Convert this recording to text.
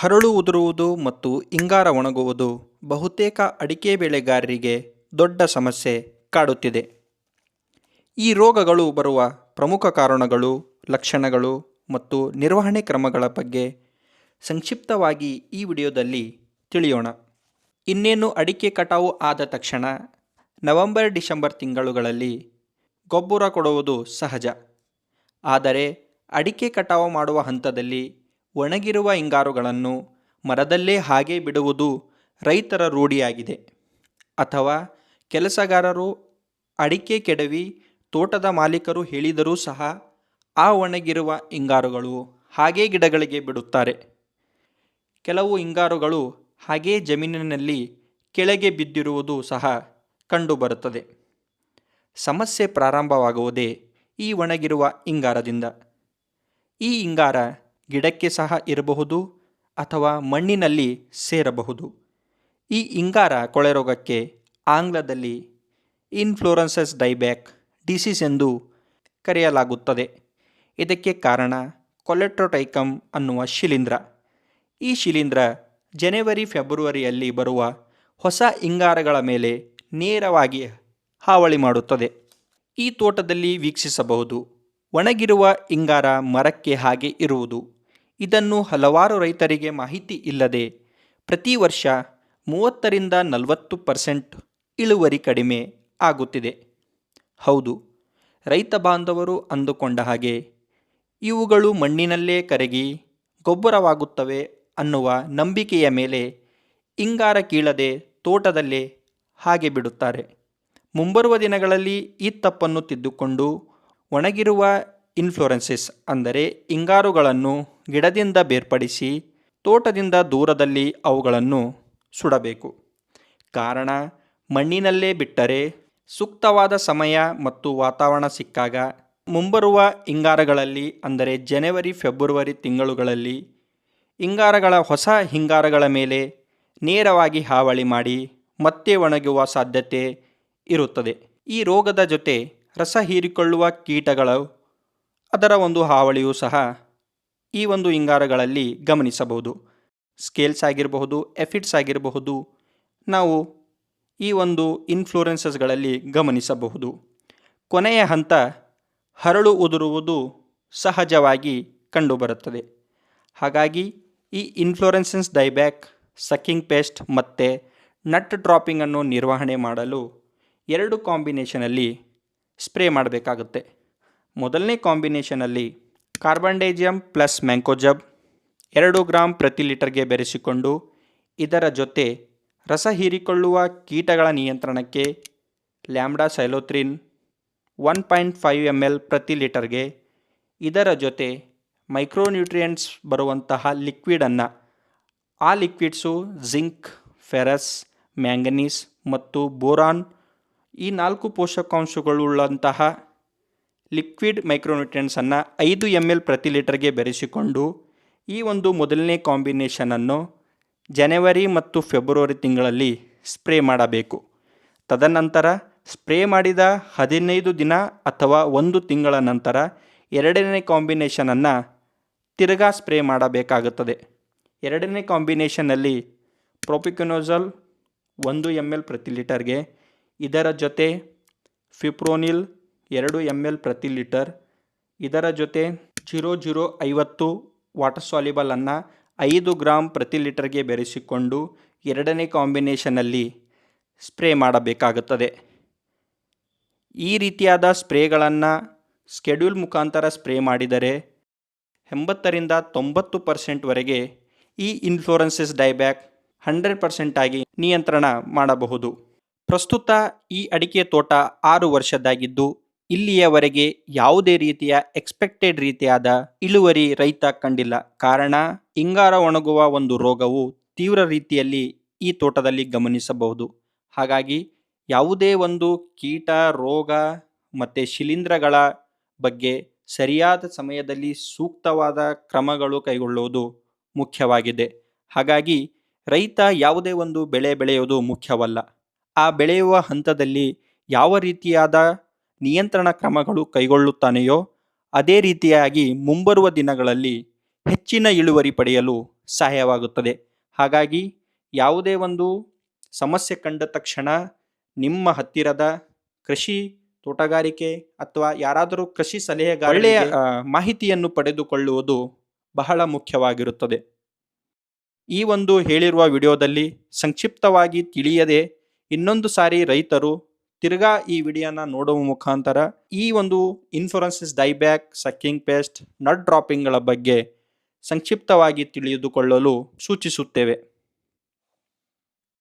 ಹರಳು ಉದುರುವುದು ಮತ್ತು ಇಂಗಾರ ಒಣಗುವುದು ಬಹುತೇಕ ಅಡಿಕೆ ಬೆಳೆಗಾರರಿಗೆ ದೊಡ್ಡ ಸಮಸ್ಯೆ ಕಾಡುತ್ತಿದೆ. ಈ ರೋಗಗಳು ಬರುವ ಪ್ರಮುಖ ಕಾರಣಗಳು, ಲಕ್ಷಣಗಳು ಮತ್ತು ನಿರ್ವಹಣೆ ಕ್ರಮಗಳ ಬಗ್ಗೆ ಸಂಕ್ಷಿಪ್ತವಾಗಿ ಈ ವಿಡಿಯೋದಲ್ಲಿ ತಿಳಿಯೋಣ. ಇನ್ನೇನು ಅಡಿಕೆ ಕಟಾವು ಆದ ತಕ್ಷಣ ನವೆಂಬರ್, ಡಿಸೆಂಬರ್ ತಿಂಗಳುಗಳಲ್ಲಿ ಗೊಬ್ಬರ ಕೊಡುವುದು ಸಹಜ. ಆದರೆ ಅಡಿಕೆ ಕಟಾವು ಮಾಡುವ ಹಂತದಲ್ಲಿ ಒಣಗಿರುವ ಇಂಗಾರುಗಳನ್ನು ಮರದಲ್ಲೇ ಹಾಗೆ ಬಿಡುವುದು ರೈತರ ರೂಢಿಯಾಗಿದೆ. ಅಥವಾ ಕೆಲಸಗಾರರು ಅಡಿಕೆ ಕೆಡವಿ ತೋಟದ ಮಾಲೀಕರು ಹೇಳಿದರೂ ಸಹ ಆ ಒಣಗಿರುವ ಇಂಗಾರುಗಳು ಹಾಗೇ ಗಿಡಗಳಿಗೆ ಬಿಡುತ್ತಾರೆ. ಕೆಲವು ಇಂಗಾರುಗಳು ಹಾಗೇ ಜಮೀನಿನಲ್ಲಿ ಕೆಳಗೆ ಬಿದ್ದಿರುವುದು ಸಹ ಕಂಡುಬರುತ್ತದೆ. ಸಮಸ್ಯೆ ಪ್ರಾರಂಭವಾಗುವುದೇ ಈ ಒಣಗಿರುವ ಇಂಗಾರದಿಂದ. ಈ ಇಂಗಾರ ಗಿಡಕ್ಕೆ ಸಹ ಇರಬಹುದು ಅಥವಾ ಮಣ್ಣಿನಲ್ಲಿ ಸೇರಬಹುದು. ಈ ಇಂಗಾರ ಕೊಳೆರೋಗಕ್ಕೆ ಆಂಗ್ಲದಲ್ಲಿ ಇನ್ಫ್ಲೋರೆನ್ಸಸ್ ಡೈಬ್ಯಾಕ್ ಡಿಸೀಸ್ ಎಂದು ಕರೆಯಲಾಗುತ್ತದೆ. ಇದಕ್ಕೆ ಕಾರಣ ಕೊಲೆಟ್ರೋಟೈಕಮ್ ಅನ್ನುವ ಶಿಲೀಂಧ್ರ. ಈ ಶಿಲೀಂಧ್ರ ಜನವರಿ, ಫೆಬ್ರವರಿಯಲ್ಲಿ ಬರುವ ಹೊಸ ಇಂಗಾರಗಳ ಮೇಲೆ ನೇರವಾಗಿ ಹಾವಳಿ ಮಾಡುತ್ತದೆ. ಈ ತೋಟದಲ್ಲಿ ವೀಕ್ಷಿಸಬಹುದು. ಒಣಗಿರುವ ಇಂಗಾರ ಮರಕ್ಕೆ ಹಾಗೆ ಇರುವುದು. ಇದನ್ನು ಹಲವಾರು ರೈತರಿಗೆ ಮಾಹಿತಿ ಇಲ್ಲದೆ ಪ್ರತಿ ವರ್ಷ ಮೂವತ್ತರಿಂದ ನಲವತ್ತು ಪರ್ಸೆಂಟ್ ಇಳುವರಿ ಕಡಿಮೆ ಆಗುತ್ತಿದೆ. ಹೌದು, ರೈತ ಬಾಂಧವರು ಅಂದುಕೊಂಡ ಹಾಗೆ ಇವುಗಳು ಮಣ್ಣಿನಲ್ಲೇ ಕರಗಿ ಗೊಬ್ಬರವಾಗುತ್ತವೆ ಅನ್ನುವ ನಂಬಿಕೆಯ ಮೇಲೆ ಇಂಗಾರ ಕೀಳದೆ ತೋಟದಲ್ಲೇ ಹಾಗೆ ಬಿಡುತ್ತಾರೆ. ಮುಂಬರುವ ದಿನಗಳಲ್ಲಿ ಈ ತಪ್ಪನ್ನು ತಿದ್ದುಕೊಂಡು ಒಣಗಿರುವ ಇನ್ಫ್ಲೋರೆನ್ಸಿಸ್ ಅಂದರೆ ಇಂಗಾರುಗಳನ್ನು ಗಿಡದಿಂದ ಬೇರ್ಪಡಿಸಿ ತೋಟದಿಂದ ದೂರದಲ್ಲಿ ಅವುಗಳನ್ನು ಸುಡಬೇಕು. ಕಾರಣ, ಮಣ್ಣಿನಲ್ಲೇ ಬಿಟ್ಟರೆ ಸೂಕ್ತವಾದ ಸಮಯ ಮತ್ತು ವಾತಾವರಣ ಸಿಕ್ಕಾಗ ಮುಂಬರುವ ಇಂಗಾರಗಳಲ್ಲಿ ಅಂದರೆ ಜನವರಿ, ಫೆಬ್ರವರಿ ತಿಂಗಳುಗಳಲ್ಲಿ ಇಂಗಾರಗಳ ಹೊಸ ಹಿಂಗಾರಗಳ ಮೇಲೆ ನೇರವಾಗಿ ಹಾವಳಿ ಮಾಡಿ ಮತ್ತೆ ಒಣಗುವ ಸಾಧ್ಯತೆ ಇರುತ್ತದೆ. ಈ ರೋಗದ ಜೊತೆ ರಸ ಹೀರಿಕೊಳ್ಳುವ ಕೀಟಗಳು ಅದರ ಒಂದು ಹಾವಳಿಯೂ ಸಹ ಈ ಒಂದು ಇಂಗಾರಗಳಲ್ಲಿ ಗಮನಿಸಬಹುದು. ಸ್ಕೇಲ್ಸ್ ಆಗಿರಬಹುದು, ಎಫಿಟ್ಸ್ ಆಗಿರಬಹುದು, ನಾವು ಈ ಒಂದು ಇನ್ಫ್ಲೂರೆನ್ಸಸ್ಗಳಲ್ಲಿ ಗಮನಿಸಬಹುದು. ಕೊನೆಯ ಹಂತ, ಹರಳು ಉದುರುವುದು ಸಹಜವಾಗಿ ಕಂಡುಬರುತ್ತದೆ. ಹಾಗಾಗಿ ಈ ಇನ್ಫ್ಲೋರೆನ್ಸೆನ್ಸ್ ಡೈಬ್ಯಾಕ್ ಸಕ್ಕಿಂಗ್ ಪೇಸ್ಟ್ ಮತ್ತು ನಟ್ ಡ್ರಾಪಿಂಗನ್ನು ನಿರ್ವಹಣೆ ಮಾಡಲು ಎರಡು ಕಾಂಬಿನೇಷನಲ್ಲಿ ಸ್ಪ್ರೇ ಮಾಡಬೇಕಾಗುತ್ತೆ. ಮೊದಲನೇ ಕಾಂಬಿನೇಷನಲ್ಲಿ ಡೈಜಿಯಂ ಪ್ಲಸ್ ಮ್ಯಾಂಕೋಜಬ್ ಎರಡು ಗ್ರಾಮ್ ಪ್ರತಿ ಲೀಟರ್ಗೆ ಬೆರೆಸಿಕೊಂಡು ಇದರ ಜೊತೆ ರಸ ಹೀರಿಕೊಳ್ಳುವ ಕೀಟಗಳ ನಿಯಂತ್ರಣಕ್ಕೆ lambda cyhalothrin one point five M L ಪ್ರತಿ ಲೀಟರ್ಗೆ ಇದರ ಜೊತೆ ಮೈಕ್ರೋನ್ಯೂಟ್ರಿಯೆಂಟ್ಸ್ ಬರುವಂತಹ ಲಿಕ್ವಿಡನ್ನು ಆ ಲಿಕ್ವಿಡ್ಸು ಜಿಂಕ್, ಫೆರಸ್, ಮ್ಯಾಂಗನೀಸ್ ಮತ್ತು ಬೋರಾನ್ ಈ ನಾಲ್ಕು ಪೋಷಕಾಂಶಗಳುಳ್ಳಂತಹ ಲಿಕ್ವಿಡ್ ಮೈಕ್ರೋನ್ಯೂಟ್ರಿಯೆಂಟ್ಸನ್ನು ಐದು ಎಂ ಎಲ್ ಪ್ರತಿ ಲೀಟರ್ಗೆ ಬೆರೆಸಿಕೊಂಡು ಈ ಒಂದು ಮೊದಲನೇ ಕಾಂಬಿನೇಷನನ್ನು ಜನವರಿ ಮತ್ತು ಫೆಬ್ರವರಿ ತಿಂಗಳಲ್ಲಿ ಸ್ಪ್ರೇ ಮಾಡಬೇಕು. ತದನಂತರ ಸ್ಪ್ರೇ ಮಾಡಿದ ಹದಿನೈದು ದಿನ ಅಥವಾ ಒಂದು ತಿಂಗಳ ನಂತರ ಎರಡನೇ ಕಾಂಬಿನೇಷನನ್ನು ತಿರ್ಗಾ ಸ್ಪ್ರೇ ಮಾಡಬೇಕಾಗುತ್ತದೆ. ಎರಡನೇ ಕಾಂಬಿನೇಷನಲ್ಲಿ ಪ್ರೊಪಿಕ್ಯುನೋಸಲ್ ಒಂದು ಎಂ ಎಲ್ ಪ್ರತಿ ಲೀಟರ್ಗೆ, ಇದರ ಜೊತೆ ಫಿಪ್ರೋನಿಲ್ ಎರಡು ಎಂ ಎಲ್ ಪ್ರತಿ ಲೀಟರ್ ಇದರ ಜೊತೆ ಜೀರೋ ಜೀರೋ ಐವತ್ತು ವಾಟರ್ ಸಾಲಿಬಲನ್ನು ಐದು ಗ್ರಾಮ್ ಪ್ರತಿ ಲೀಟರ್ಗೆ ಬೆರೆಸಿಕೊಂಡು ಎರಡನೇ ಕಾಂಬಿನೇಷನಲ್ಲಿ ಸ್ಪ್ರೇ ಮಾಡಬೇಕಾಗುತ್ತದೆ. ಈ ರೀತಿಯಾದ ಸ್ಪ್ರೇಗಳನ್ನು ಸ್ಕೆಡ್ಯೂಲ್ ಮುಖಾಂತರ ಸ್ಪ್ರೇ ಮಾಡಿದರೆ ಎಂಬತ್ತರಿಂದ ತೊಂಬತ್ತು ಪರ್ಸೆಂಟ್ವರೆಗೆ ಈ ಇನ್ಫ್ಲೋರೆನ್ಸಸ್ ಡೈಬ್ಯಾಕ್ ಹಂಡ್ರೆಡ್ ಪರ್ಸೆಂಟಾಗಿ ನಿಯಂತ್ರಣ ಮಾಡಬಹುದು. ಪ್ರಸ್ತುತ ಈ ಅಡಿಕೆ ತೋಟ ಆರು ವರ್ಷದ್ದಾಗಿದ್ದು ಇಲ್ಲಿಯವರೆಗೆ ಯಾವುದೇ ರೀತಿಯ ಎಕ್ಸ್ಪೆಕ್ಟೆಡ್ ರೀತಿಯಾದ ಇಳುವರಿ ರೈತ ಕಂಡಿಲ್ಲ. ಕಾರಣ, ಇಂಗಾರ ಒಣಗುವ ಒಂದು ರೋಗವು ತೀವ್ರ ರೀತಿಯಲ್ಲಿ ಈ ತೋಟದಲ್ಲಿ ಗಮನಿಸಬಹುದು. ಹಾಗಾಗಿ ಯಾವುದೇ ಒಂದು ಕೀಟ, ರೋಗ ಮತ್ತು ಶಿಲೀಂಧ್ರಗಳ ಬಗ್ಗೆ ಸರಿಯಾದ ಸಮಯದಲ್ಲಿ ಸೂಕ್ತವಾದ ಕ್ರಮಗಳು ಕೈಗೊಳ್ಳುವುದು ಮುಖ್ಯವಾಗಿದೆ. ಹಾಗಾಗಿ ರೈತ ಯಾವುದೇ ಒಂದು ಬೆಳೆ ಬೆಳೆಯುವುದು ಮುಖ್ಯವಲ್ಲ. ಆ ಬೆಳೆಯುವ ಹಂತದಲ್ಲಿ ಯಾವ ರೀತಿಯಾದ ನಿಯಂತ್ರಣ ಕ್ರಮಗಳು ಕೈಗೊಳ್ಳುತ್ತಾನೆಯೋ ಅದೇ ರೀತಿಯಾಗಿ ಮುಂಬರುವ ದಿನಗಳಲ್ಲಿ ಹೆಚ್ಚಿನ ಇಳುವರಿ ಪಡೆಯಲು ಸಹಾಯವಾಗುತ್ತದೆ. ಹಾಗಾಗಿ ಯಾವುದೇ ಒಂದು ಸಮಸ್ಯೆ ಕಂಡ ತಕ್ಷಣ ನಿಮ್ಮ ಹತ್ತಿರದ ಕೃಷಿ ತೋಟಗಾರಿಕೆ ಅಥವಾ ಯಾರಾದರೂ ಕೃಷಿ ಸಲಹೆಗಾರ ಒಳ್ಳೆಯ ಮಾಹಿತಿಯನ್ನು ಪಡೆದುಕೊಳ್ಳುವುದು ಬಹಳ ಮುಖ್ಯವಾಗಿರುತ್ತದೆ. ಈ ಒಂದು ಹೇಳಿರುವ ವಿಡಿಯೋದಲ್ಲಿ ಸಂಕ್ಷಿಪ್ತವಾಗಿ ತಿಳಿಯದೆ ಇನ್ನೊಂದು ಸಾರಿ ರೈತರು ತಿರ್ಗಾ ಈ ವಿಡಿಯೋನ ನೋಡುವ ಮುಖಾಂತರ ಈ ಒಂದು inflorescence dieback sucking pest nut ಡ್ರಾಪಿಂಗ್ಗಳ ಬಗ್ಗೆ ಸಂಕ್ಷಿಪ್ತವಾಗಿ ತಿಳಿದುಕೊಳ್ಳಲು ಸೂಚಿಸುತ್ತೇವೆ.